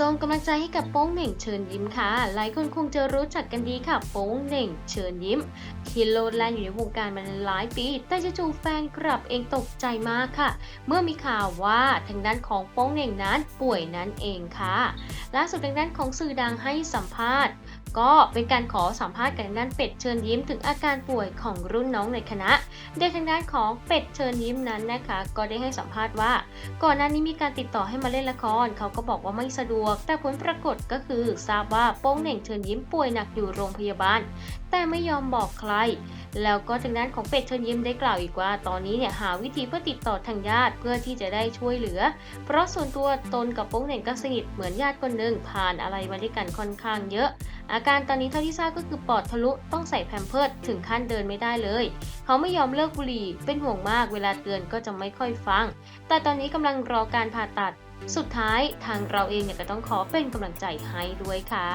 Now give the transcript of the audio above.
ส่งกำลังใจให้กับโป้งเหน่งเชิญยิ้มค่ะ หลายคนคงจะรู้จักกันดีค่ะโป้งเหน่งเชิญยิ้ม ที่โลดแล่นอยู่ในวงการมาหลายปี แต่จู่ๆแฟนกลับเองตกใจมากค่ะ เมื่อมีข่าวว่าทางด้านของโป้งเหน่งนั้นป่วยนั่นเองค่ะล่าสุดทางด้านของสื่อดังให้สัมภาษณ์ก็เป็นการขอสัมภาษณ์กับทางด้านเป็ดเชิญยิ้มถึงอาการป่วยของรุ่นน้องในคณะโดยทางด้านของเป็ดเชิญยิ้มนั้นนะคะ ก็ได้ให้สัมภาษณ์ว่า ก่อนหน้านี้มีการติดต่อให้มาเล่นละคร เขาก็บอกว่าไม่สะดวก แต่ผลปรากฏก็คือทราบว่าโป้งเหน่งเชิญยิ้มป่วยหนักอยู่โรงพยาบาล แต่ไม่ยอมบอกใคร แล้วก็ทางด้านของเป็ดเชิญยิ้มได้กล่าวอีกว่า ตอนนี้เนี่ยหาวิธีเพื่อติดต่อทางญาติเพื่อที่จะได้ช่วยเหลือ เพราะส่วนตัวตนกับโป้งเหน่งก็สนิทเหมือนญาติคนหนึ่งผ่านอะไรมาด้วยกันค่อนข้างเยอะ อาการตอนนี้เท่าที่ทราบก็คือปอดทะลุต้องใส่แพมเพิร์สถึงขั้นเดินไม่ได้เลย เขาไม่ยอมเลิกบุหรี่เป็นห่วงมากเวลาเตือนก็จะไม่ค่อยฟัง แต่ตอนนี้กำลังรอการผ่าตัด สุดท้ายทางเราเองเนี่ยก็ต้องขอเป็นกำลังใจให้ด้วยค่ะ